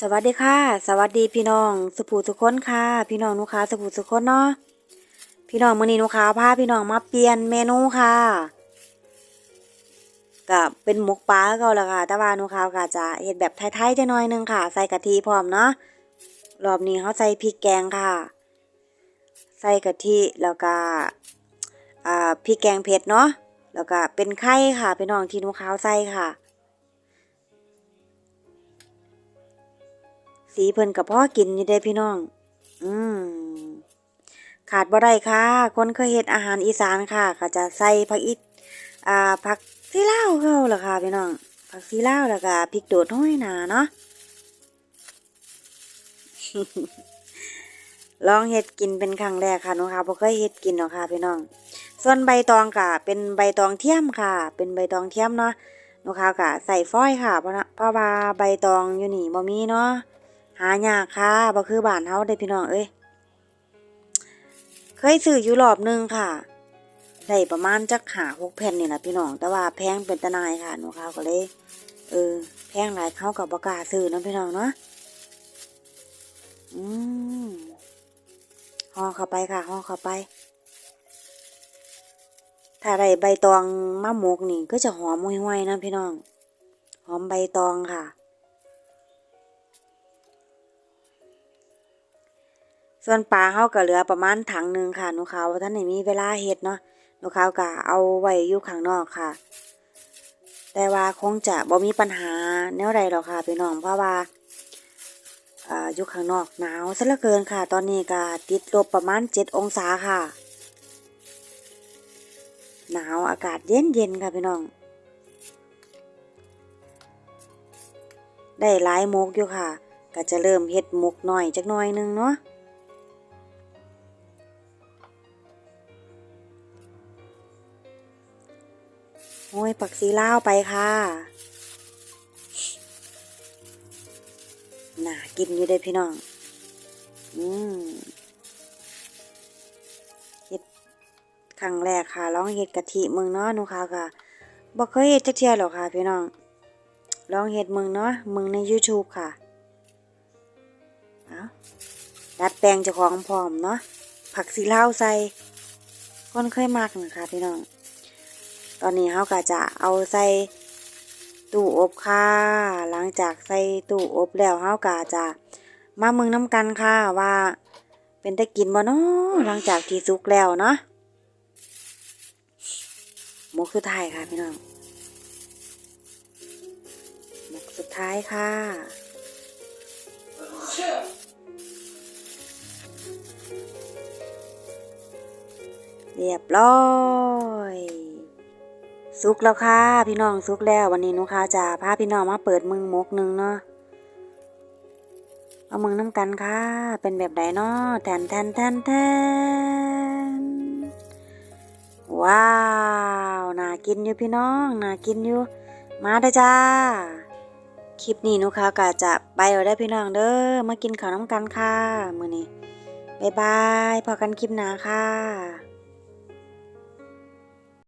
สวัสดีค่ะ สวัสดีพี่น้องสุภูสุคนค่ะ พี่น้องนุค้าสุภูสุคนเนาะพี่น้องมื้อนี้นุค้าพาพี่น้องมาเปลี่ยนเมนูค่ะกับเป็นหมกปลาเก่าและค่ะ แต่ว่านุค้าก็จะเฮ็ดแบบไทยๆจังหน่อยหนึงค่ะ ใส่กะทิพร้อมเนาะรอบนี้เขาใส่พริกแกงค่ะ ใส่กะทิแล้วก็อ่าพริกแกงเผ็ดเนาะแล้วก็เป็นไข่ค่ะพี่น้องที่นุค้าใส่ค่ะ สีเพิ่นกับพ่อกินอยู่ได้พี่น้อง อืมขาดบ่ได้ค่ะ คนเคยเฮ็ดอาหารอีสานค่ะ ก็จะใส่ผักอีอ่าผักซีลาวเข้าล่ะค่ะพี่น้อง ผักซีลาวแล้วก็พริกโดดห้อยหนาเนาะลองเฮ็ดกินเป็นครั้งแรกค่ะหนูค่ะบ่เคยเฮ็ดกินหรอกค่ะพี่น้อง ส่วนใบตองก็เป็นใบตองเทียมค่ะ เป็นใบตองเทียมเนาะนูค่ะก็ใส่ฟอยค่ะเพราะนะเพราะว่าใบตองอยู่นี่บ่มีเนาะ หายากค่ะบ่คือบ้านเฮาเด้พี่น้องเอ้ยเคยซื้ออยู่รอบหนึงค่ะได้ประมาณจักหาหกแผ่นนี่แหละพี่น้อง แต่ว่าแพงเป็นตนายค่ะหนูเขาก็เลย เออ แพงหลายเขากับบกาซื้อนะพี่น้องเนาะอืมห่อเข้าไปค่ะห่อเข้าไป ถ้าได้ใบตองมะหมกนี่ก็จะหอมห่วยๆนะพี่น้อง หอมใบตองค่ะ ส่วนปลาเฮาก็เหลือประมาณถังหนึ่งค่ะหนูขาว่าท่านไหนมีเวลาเฮ็ดเนาะหนูขาวก็เอาไว้อยู่ข้างนอกค่ะ แต่ว่าคงจะบ่มีปัญหาแนวใดหรอกค่ะพี่น้องเพราะว่าอยู่ข้างนอกหนาวซะเหลือเกินค่ะ ตอนนี้ก็ติดลบประมาณเจ็ดองศาค่ะ หนาวอากาศเย็นเย็นค่ะพี่น้อง ได้หลายมุกอยู่ค่ะ ก็จะเริ่มเฮ็ดมุกหน่อยจักหน่อยหนึงเนาะ โอ้ยปักซีล่าวไปค่ะน่ากินอยู่เด้พี่น้อง อืมเฮ็ดครั้งแรกค่ะลองเฮ็ดกะทิเมืองเนาะหนูค่ะก็บ่เคยเฮ็ดจักเที่ยหรอกค่ะ พี่น้องลองเฮ็ดเมืองเนาะเมืองใน YouTube ค่ะเอาดัดแปลงเจ้าของพร้อมเนาะผักซีลาวใส่คนเคยมักนะคะพี่น้อง อนนี้เขาก็จะเอาใส่ตู้อบค่ะ หลังจากใส่ตู้อบแล้วเขาก็จะมามึงน้ำกันค่ะว่า เป็นตะกินบ่เนาะหลังจากที่สุกแล้วเนาะมกสุดท้ายค่ะพี่น้องมกสุดท้ายค่ะเรียบร้อย สุกแล้วค่ะ พี่น้องสุกแล้ววันนี้นูค่ะจะพาพี่น้องมาเปิดมึงมกหนึ่งเนาะเอามึงน้ำกันค่ะ เป็นแบบไหนเนาะแทนแทนแทนแทนว้าวน่ากินอยู่พี่น้องน่ากินอยู่ มาเด้อจ้า คลิปนี้นูค่ะก็จะไปแล้วได้พี่น้องเด้อมากินข้าวน้ำกันค่ะมื้อนี้บ๊ายบายพอกันคลิปหน้าค่ะ